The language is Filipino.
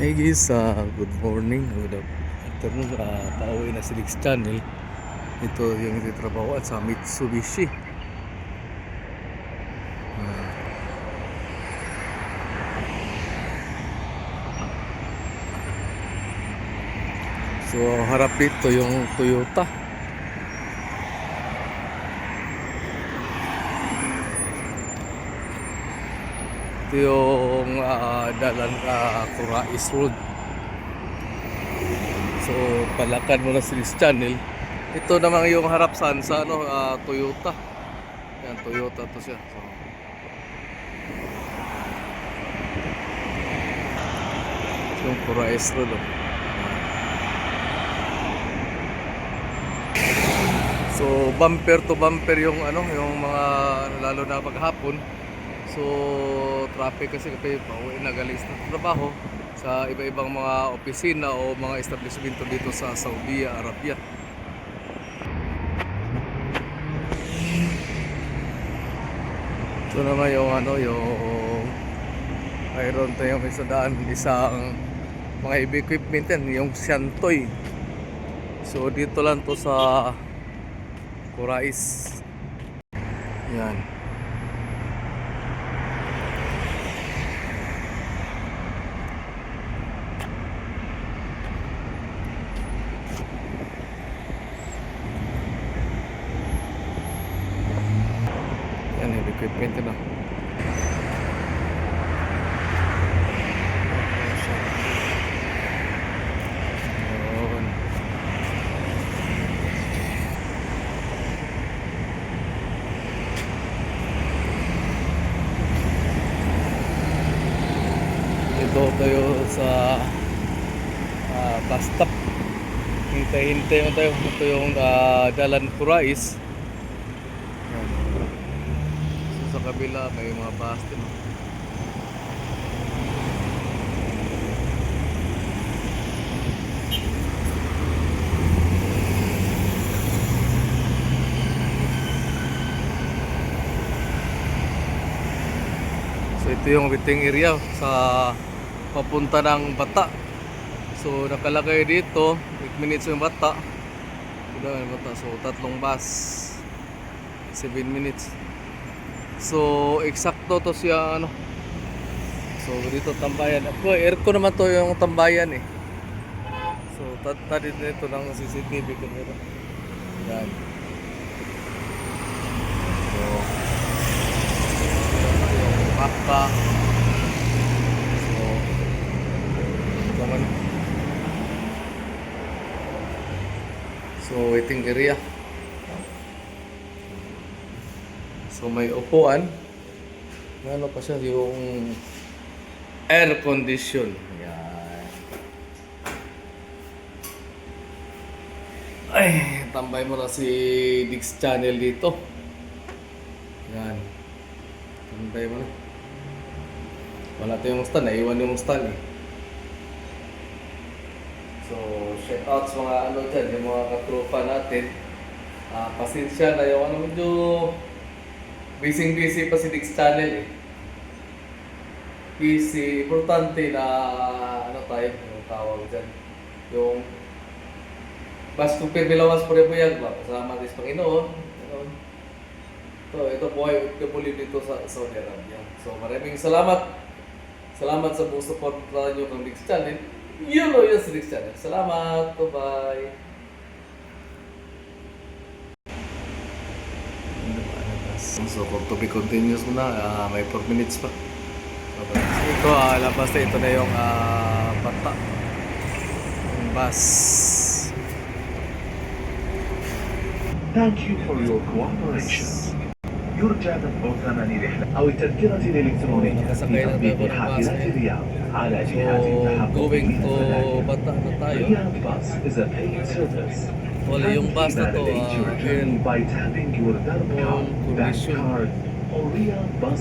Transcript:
Hey guys, ah, good morning. Good afternoon. Uh, pauwi na si Dix Channel. Ito yung ititrabahoan sa Mitsubishi. Ah. So, harap dito yung Toyota. Ito yung ah, dalan uh, Kurais Road. So, palakad mo na si channel. Ito naman yung harap saan sa ano, ah, Toyota. Yan, Toyota to siya. So, ito yung Kurais Road. Oh. So, bumper to bumper yung ano, yung mga lalo na paghapon. So, traffic kasi kapag pauwi na galing sa trabaho sa iba-ibang mga opisina o mga establishmento dito sa Saudi Arabia. Ito naman yung ano, yung mayroon tayong isa daan isang mga heavy equipment yan, yung Shantoy. So, dito lang to sa Kurais. Yan. Yan yung equipment. Yun. Ito tayo sa ah, bus stop. Hintay-hintay mo tayo. Ito yung ah, Dalan Kurais. Yan. So, kabila may mga bus din. So ito yung waiting area sa papunta ng Bata. So nakalagay dito 8 minutes yung Bata. Ito yung Bata. So tatlong bus 7 minutes. So eksakto to siya ano. So dito tambayan. Ako aircon naman to yung tambayan eh. So tata dito nito ng CCTV camera. Yan. So yung. So ito man. So waiting area. So may upuan. Ano pa siya yung air condition. Yan. Ay, tambay mo na si Dix Channel dito. Yan. Tambay mo na. Wala tayong stand, naiwan yung stand eh. So, shout out sa mga ano dyan, yung mga katrupa natin. Ah, pasensya na yung ano medyo busy-busy pa si Dix Channel eh. Busy, importante na ano tayo, yung tawag dyan. Yung Bas kung pirmilawas po rin po yan, ba? Kasama din sa Panginoon. Ito, ito po ay kapuli dito sa Saudi Arabia. So maraming salamat. Salamat sa buong support na nyo ng Dix Channel. Yun o yun sa Dix Channel. Salamat. Bye-bye. So kung to be continuous muna, ah, may 4 minutes pa. So, ito, ah, labas na ito na yung ah, bata. Yung bus. Thank you for your cooperation. يرجى دفع ثمن رحلة أو التذكرة الإلكترونية في Nakasakay na tayo تطبيق ng bus حافلات ngayon. الرياض على So, جهاز التحكم going في to الفنادق. Bata na tayo. Riyadh Bus is a paid service. wala yung bus na to, Darb yung condition. Bus